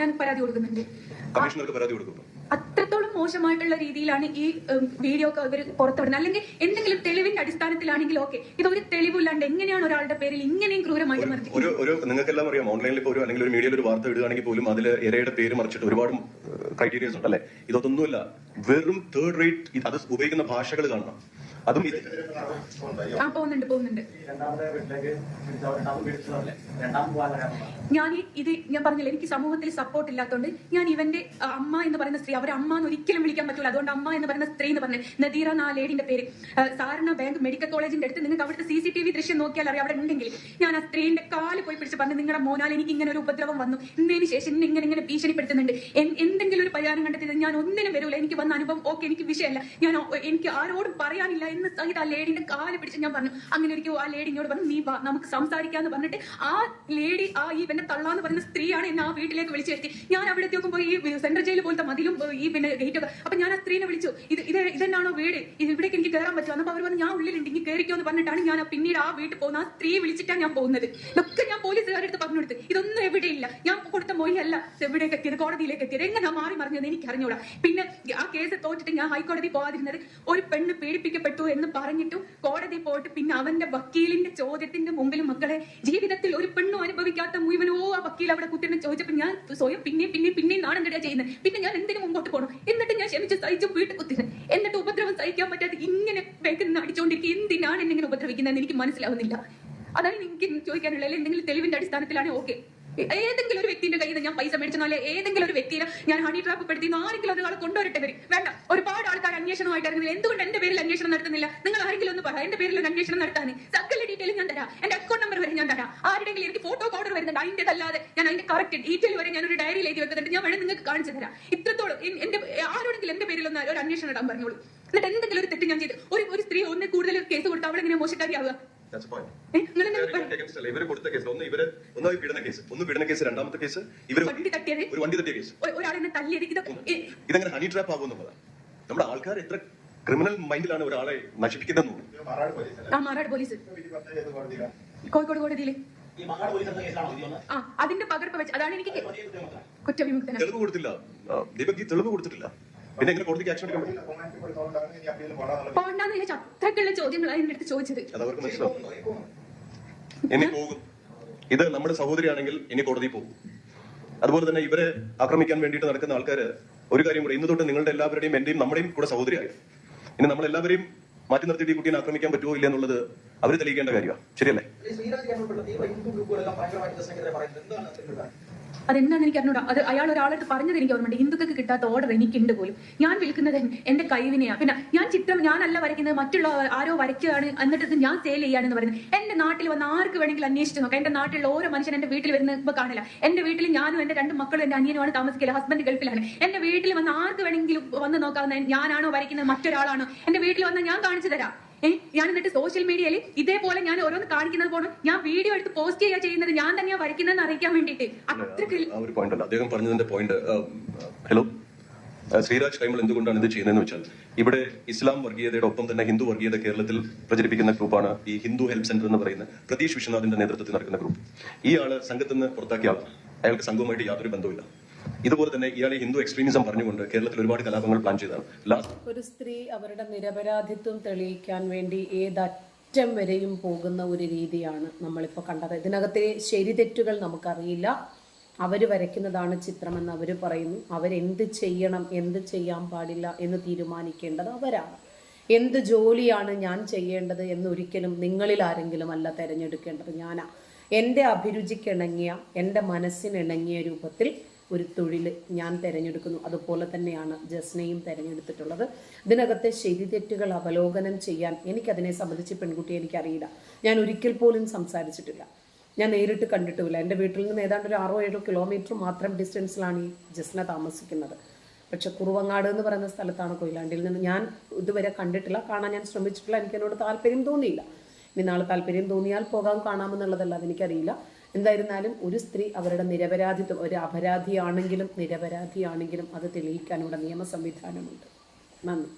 ഞാൻ പരാതി കൊടുക്കുന്നുണ്ട് കമ്മീഷണർക്ക് പരാതി കൊടുക്കുന്നു. അത്രത്തോളം മോശമായിട്ടുള്ള രീതിയിലാണ് ഈ വീഡിയോ ഒക്കെ അവർ പുറത്തുവിടുന്നത്. അല്ലെങ്കിൽ എന്തെങ്കിലും തെളിവിന്റെ അടിസ്ഥാനത്തിലാണെങ്കിൽ ഓക്കെ. ഇത് ഒരു തെളിവില്ലാണ്ട് എങ്ങനെയാണ് ഒരാളുടെ പേരിൽ ഇങ്ങനെയും ക്രൂരമായിട്ട് ഒരു ഒരു നിങ്ങൾക്കെല്ലാം അറിയാം ഓൺലൈനിൽ ഇപ്പോൾ ഒരു അല്ലെങ്കിൽ ഒരു മീഡിയയിൽ ഒരു വാർത്ത ഇടുകയാണെങ്കിൽ പോലും അതിൽ ഇരയുടെ പേര് മറിച്ചിട്ട് ഒരുപാട് ക്രൈറ്റീരിയസ് ഉണ്ടല്ലേ? ഇതൊന്നുമല്ല വെറും തേർഡ് റേറ്റ് അത് ഉപയോഗിക്കുന്ന ഭാഷകൾ കാണണം. അതും ഞാൻ ഇത് ഞാൻ പറഞ്ഞില്ല എനിക്ക് സമൂഹത്തിൽ സപ്പോർട്ട് ഇല്ലാത്തതുകൊണ്ട് ഞാൻ ഇവന്റെ അമ്മ എന്ന് പറയുന്ന സ്ത്രീ അവരെ അമ്മ എന്ന് ഒരിക്കലും വിളിക്കാൻ പറ്റില്ല അതുകൊണ്ട് അമ്മ എന്ന് പറയുന്ന സ്ത്രീ എന്ന് പറഞ്ഞത് നദീറ എന്ന ആ ലേഡിന്റെ പേര്. സാറിന ബാങ്ക് മെഡിക്കൽ കോളേജിന്റെ അടുത്ത് നിങ്ങൾക്ക് അവിടുത്തെ സി സി ടി വി ദൃശ്യം നോക്കിയാൽ അറിയാം. അവിടെ ഉണ്ടെങ്കിൽ ഞാൻ ആ സ്ത്രീന്റെ കാൽ പോയി പിടിച്ച് പറഞ്ഞു നിങ്ങളുടെ മോനാൽ എനിക്ക് ഇങ്ങനെ ഒരു ഉപദ്രവം വന്നു. ഇന്നതിന് ശേഷം എന്നെ ഇങ്ങനെ ഇങ്ങനെ ഭീഷണിപ്പെടുത്തുന്നുണ്ട്. എന്തെങ്കിലും ഒരു പരിഹാരം കണ്ടെത്തിയത് ഞാൻ ഒന്നിനും വരൂല. എനിക്ക് വന്ന അനുഭവം ഓക്കെ എനിക്ക് വിഷയമല്ല. ഞാൻ എനിക്ക് ആരോടും പറയാനില്ല എന്ന് സഹിത ആ ലേഡിന്റെ കാൽ പിടിച്ച് ഞാൻ പറഞ്ഞു അങ്ങനെ ഒരിക്കൽ ആ ലേഡി എന്നോട് പറഞ്ഞു നീ നമുക്ക് സംസാരിക്കാന്ന് പറഞ്ഞിട്ട് ആ ലേഡി ആ ഈ പിന്നെ തള്ളാന്ന് പറയുന്ന സ്ത്രീയാണ് എന്നെ ആ വീട്ടിലേക്ക് വിളിച്ചു വരുത്തി. ഞാൻ അവിടെ നോക്കുമ്പോൾ ഈ സെൻട്രൽ ജയിൽ പോലത്തെ മതിലും ഈ പിന്നെ ഗേറ്റ് ഒക്കെ. അപ്പൊ ഞാൻ ആ സ്ത്രീനെ വിളിച്ചു ഇത് ഇത് ഇതെന്നാണോ വീട്? ഇവിടേക്ക് എനിക്ക് കയറാൻ പറ്റുമോ? അപ്പൊ അവർ പറഞ്ഞു ഞാൻ ഉള്ളിലുണ്ട് ഇനി കയറിക്കോ എന്ന് പറഞ്ഞിട്ടാണ് ഞാൻ പിന്നീട് ആ വീട്ടിൽ പോകുന്ന ആ സ്ത്രീ വിളിച്ചിട്ടാണ് ഞാൻ പോകുന്നത്. ഇതൊക്കെ ഞാൻ പോലീസുകാരുടെ അടുത്ത് പറഞ്ഞു കൊടുത്ത്. ഇതൊന്നും എവിടെയില്ല ഞാൻ കൊടുത്ത മൊഴിയല്ല എവിടേക്ക് എത്തിയത് കോടതിയിലേക്ക് എത്തിയത്. എങ്ങനെ മാറി മറിഞ്ഞത് എനിക്ക് അറിഞ്ഞൂടാ പിന്നെ ആ കേസ് തോറ്റിട്ട് ഞാൻ ഹൈക്കോടതി പോകാതിരുന്നത് ഒരു പെണ്ണ് പീഡിപ്പിക്കപ്പെട്ടു എന്ന് പറഞ്ഞിട്ടും കോടതി പോയിട്ട് പിന്നെ അവന്റെ വക്കീലിന്റെ ചോദ്യത്തിന്റെ മുമ്പിൽ മക്കളെ ജീവിതത്തിൽ ഒരു പെണ്ണും അനുഭവിക്കാത്ത മുഴുവനോ ആ വക്കീൽ അവിടെ കുത്തിനെ ചോദിച്ചപ്പോൾ ഞാൻ സ്വയം പിന്നെയും പിന്നെയും പിന്നെയും നാണം കിടയാ ചെയ്യുന്നത്. പിന്നെ ഞാൻ എന്തിനു മുമ്പോട്ട് പോകണം എന്നിട്ട് ഞാൻ ക്ഷമിച്ച് സഹിച്ചു വീട്ടിൽ കുത്തിനെ എന്നിട്ട് ഉപദ്രവം സഹിക്കാൻ പറ്റാതെ ഇങ്ങനെ വേഗം അടിച്ചുകൊണ്ടിരിക്കുക എന്തിനാണ് എന്നെ ഇങ്ങനെ ഉപദ്രവിക്കുന്നതെന്ന് എനിക്ക് മനസ്സിലാവുന്നില്ല. അതാണ് എനിക്ക് ചോദിക്കാനുള്ളത് എന്തെങ്കിലും തെളിവിന്റെ അടിസ്ഥാനത്തിലാണ് ഓക്കെ. ഏതെങ്കിലും ഒരു വ്യക്തിന്റെ കയ്യിൽ നിന്ന് ഞാൻ പൈസ മേടിച്ചെന്നാലേ ഏതെങ്കിലും ഒരു വ്യക്തിയെ ഞാൻ ഹണി ട്രാപ്പ് പെടുത്തി ആരെങ്കിലും ഒരാളെ കൊണ്ടുവരട്ടെ വരും. വേണ്ട ഒരുപാട് ആൾക്കാർ അന്വേഷണമായിട്ട് ഇറങ്ങുന്നില്ല എന്തുകൊണ്ട് എന്റെ പേരിൽ അന്വേഷണം നടത്തുന്നില്ല? നിങ്ങൾ ആരെങ്കിലും ഒന്ന് പറ. എന്റെ പേരിൽ ഒരു അന്വേഷണം നടത്താൻ സകല ഡീറ്റെയിൽ ഞാൻ തരാം. എന്റെ അക്കൗണ്ട് നമ്പർ വരെ ഞാൻ തരാം. ആരുടെങ്കിലും എനിക്ക് ഫോട്ടോ ഓർഡർ വരുന്നുണ്ട്. അതിന്റേതല്ലാതെ ഞാൻ അതിന്റെ കറക്റ്റ് ഡീറ്റെയിൽ വരെ ഞാൻ ഒരു ഡയറിയിൽ എഴുതി വെക്കുന്നുണ്ട്. ഞാൻ വേണേ നിങ്ങൾക്ക് കാണിച്ചു തരാം. ഇത്രത്തോളം എന്റെ ആരോടെങ്കിലും എന്റെ പേരിൽ ഒന്ന് ഒരു അന്വേഷണം ഇടാൻ പറഞ്ഞോളൂ. എന്നിട്ട് എന്തെങ്കിലും ഒരു തെറ്റ് ഞാൻ ചെയ്ത്. ഒരു ഒരു സ്ത്രീ ഒന്ന് കൂടുതൽ കേസ് കൊടുത്ത് അവളെങ്ങനെ മോശക്കാരിയാവുക? That's the point. നിങ്ങൾ എന്തെങ്കിലും പറ Taken step. ഇവർ കൊടുത്ത കേസ് ഒന്ന് ഇവർ ഒന്ന് പീഡന കേസ് ഒന്ന് പീഡന കേസ് രണ്ടാമത്തെ കേസ് ഇവർ വണ്ടി തട്ടിയത്? ഒരു വണ്ടി തട്ടിയ കേസ് ഒരാളെന്നെ തല്ലിയത്. ഇതെങ്ങനെ ഹണി ട്രാപ്പ് ആകുമെന്നുള്ളതാണ് നമ്മുടെ ആൾക്കാർ എത്ര ക്രിമിനൽ മൈൻഡിലാണ് ഒരാളെ നശിപ്പിക്കുന്നതെന്ന് ആ മാറാട് പോലീസ്. കോഴിക്കോട് കോടതിയിലെ. ആ അതിന്റെ പകർപ്പ് വെച്ച് അതാണ് എനിക്ക് കുറ്റവിമുക്തൻ കുറ്റവിമുക്തന തെളിവ് കൊടുത്തില്ല. ആ, ദീപക് തെളിവ് കൊടുത്തിട്ടില്ല. പിന്നെ എങ്ങനെ കോടതിക്ക് ആക്ഷൻ എടുക്കാൻ പറ്റും? പോണ്ടെന്ന് ചോദിച്ച അത്രക്കുള്ള ചോദ്യങ്ങളാണ് എന്റെ അടുത്ത് ചോദിച്ചത്. അതവർക്ക് മനസ്സിലാവും. ഇനി പോകും. ഇത് നമ്മുടെ സഹോദരിയാണെങ്കിൽ ഇനി കോടതി പോകും. അതുപോലെ തന്നെ ഇവരെ ആക്രമിക്കാൻ വേണ്ടിയിട്ട് നടക്കുന്ന ആൾക്കാര് ഒരു കാര്യം കൂടെ ഇന്ന് തൊട്ട് നിങ്ങളുടെ എല്ലാവരുടെയും എന്റെയും നമ്മുടെയും കൂടെ സഹോദരിയായി. ഇനി നമ്മൾ എല്ലാവരെയും മാറ്റി നിർത്തി ഈ കുട്ടീനെ ആക്രമിക്കാൻ പറ്റുമോ ഇല്ല എന്നുള്ളത് അവർ തെളിയിക്കേണ്ട കാര്യമാണ് ശരിയല്ലേ? അതെന്താന്ന് എനിക്ക് അറിഞ്ഞൂടാ? അത് അയാൾ ഒരാളടുത്ത് പറഞ്ഞത് എനിക്ക് ഓർമ്മയുണ്ട്. ഹിന്ദുക്കൾക്ക് കിട്ടാത്ത ഓർഡർ എനിക്കുണ്ട് പോലും. ഞാൻ വിൽക്കുന്നത് എന്റെ കൈവിനെയാ പിന്നെ ഞാൻ ചിത്രം ഞാനല്ല വരയ്ക്കുന്നത് മറ്റുള്ള ആരോ വരയ്ക്കുകയാണ് എന്നിട്ട് ഞാൻ സെയിൽ ചെയ്യാണെന്ന് പറയുന്നത്. എന്റെ നാട്ടിൽ വന്ന ആർക്ക് വേണമെങ്കിലും അന്വേഷിച്ച് നോക്കാം. എന്റെ നാട്ടിലുള്ള ഓരോ മനുഷ്യൻ എന്റെ വീട്ടിൽ വരുന്ന ഇപ്പൊ കാണില്ല. എന്റെ വീട്ടിൽ ഞാനും എന്റെ രണ്ട് മക്കളും എന്റെ അനിയനുമാണ് താമസിക്കില്ല ഹസ്ബൻഡ് ഗൾഫിലാണ്. എന്റെ വീട്ടിൽ വന്ന ആർക്ക് വേണമെങ്കിലും വന്ന് നോക്കാവുന്ന ഞാനാണോ വരയ്ക്കുന്നത്? മറ്റൊരാളാണോ? എന്റെ വീട്ടിൽ വന്ന ഞാൻ കാണിച്ചു തരാം. ഞാൻ എന്നിട്ട് സോഷ്യൽ മീഡിയയിൽ ഇതേപോലെ ഞാൻ ഓരോന്ന് കാണിക്കുന്നത് പോണം ഞാൻ വീഡിയോ എടുത്ത് പോസ്റ്റ് ചെയ്യുക ചെയ്യുന്നത് ഞാൻ തന്നെയാ വരയ്ക്കുന്നതെന്ന് അറിയിക്കാൻ വേണ്ടിയിട്ട്. ഒരു പോയിന്റ് അദ്ദേഹം പറഞ്ഞതിന്റെ പോയിന്റ് ഹലോ ശ്രീരാജ് കൈമൾ എന്തുകൊണ്ടാണ് ഇത് ചെയ്യുന്നതെന്ന് വെച്ചാൽ ഇവിടെ ഇസ്ലാം വർഗീയതയുടെ ഒപ്പം തന്നെ ഹിന്ദു വർഗീയത കേരളത്തിൽ പ്രചരിപ്പിക്കുന്ന ഗ്രൂപ്പാണ് ഈ ഹിന്ദു ഹെൽപ്പ് സെന്റർ എന്ന് പറയുന്ന പ്രതീഷ് വിശ്വനാഥിന്റെ നേതൃത്വത്തിൽ നടക്കുന്ന ഗ്രൂപ്പ്. ഈ ആൾ സംഘത്തിൽ നിന്ന് പുറത്താക്കിയ ആൾ. അയാൾക്ക് സംഘവുമായിട്ട് യാതൊരു ബന്ധവുമില്ല. ഇതുപോലെ തന്നെ ഇയാളെ ഹിന്ദു എക്സ്ട്രീമിസം പറഞ്ഞുകൊണ്ട് കേരളത്തിൽ ഒരുപാട് കലാപങ്ങൾ പ്ലാൻ ചെയ്തതാണ്. ഒരു സ്ത്രീ അവരുടെ നിരപരാധിത്വം തെളിയിക്കാൻ വേണ്ടി ഏതറ്റം വരെയും പോകുന്ന ഒരു രീതിയാണ് നമ്മളിപ്പോൾ കണ്ടത്. ഇതിനകത്തെ ശരി തെറ്റുകൾ നമുക്കറിയില്ല. അവർ വരയ്ക്കുന്നതാണ് ചിത്രമെന്ന് അവർ പറയുന്നു. അവരെന്ത് ചെയ്യണം എന്ത് ചെയ്യാൻ പാടില്ല എന്ന് തീരുമാനിക്കേണ്ടത് അവരാണ്. എന്ത് ജോലിയാണ് ഞാൻ ചെയ്യേണ്ടത് എന്ന് ഒരിക്കലും നിങ്ങളിൽ ആരെങ്കിലും അല്ല തിരഞ്ഞെടുക്കേണ്ടത്. ഞാനാ. എന്റെ അഭിരുചിക്കിണങ്ങിയ എന്റെ മനസ്സിനിണങ്ങിയ രൂപത്തിൽ ഒരു തൊഴിൽ ഞാൻ തിരഞ്ഞെടുക്കുന്നു. അതുപോലെ തന്നെയാണ് ജസ്നയും തിരഞ്ഞെടുത്തിട്ടുള്ളത്. ഇതിനകത്തെ ശരി തെറ്റുകൾ അവലോകനം ചെയ്യാൻ എനിക്കതിനെ സംബന്ധിച്ച് പെൺകുട്ടിയെ എനിക്കറിയില്ല. ഞാൻ ഒരിക്കൽ പോലും സംസാരിച്ചിട്ടില്ല. ഞാൻ നേരിട്ട് കണ്ടിട്ടുമില്ല. എന്റെ വീട്ടിൽ നിന്ന് ഏതാണ്ട് ഒരു ആറോ ഏഴോ കിലോമീറ്റർ മാത്രം ഡിസ്റ്റൻസിലാണ് ഈ ജസ്ന താമസിക്കുന്നത്. പക്ഷെ കുറുവങ്ങാട് എന്ന് പറയുന്ന സ്ഥലത്താണ് കൊയിലാണ്ടിയിൽ നിന്ന് ഞാൻ ഇതുവരെ കണ്ടിട്ടില്ല. കാണാൻ ഞാൻ ശ്രമിച്ചിട്ടില്ല. എനിക്കതിനോട് താല്പര്യം തോന്നിയില്ല. ഇനി നാളെ താല്പര്യം തോന്നിയാൽ പോകാം കാണാമെന്നുള്ളതല്ല അതെനിക്കറിയില്ല എന്തായിരുന്നാലും ഒരു സ്ത്രീ അവരുടെ നിരപരാധിത്വം ഒരു അപരാധിയാണെങ്കിലും നിരപരാധിയാണെങ്കിലും അത് തെളിയിക്കാനുള്ള നിയമ സംവിധാനമുണ്ട് നന്ദി.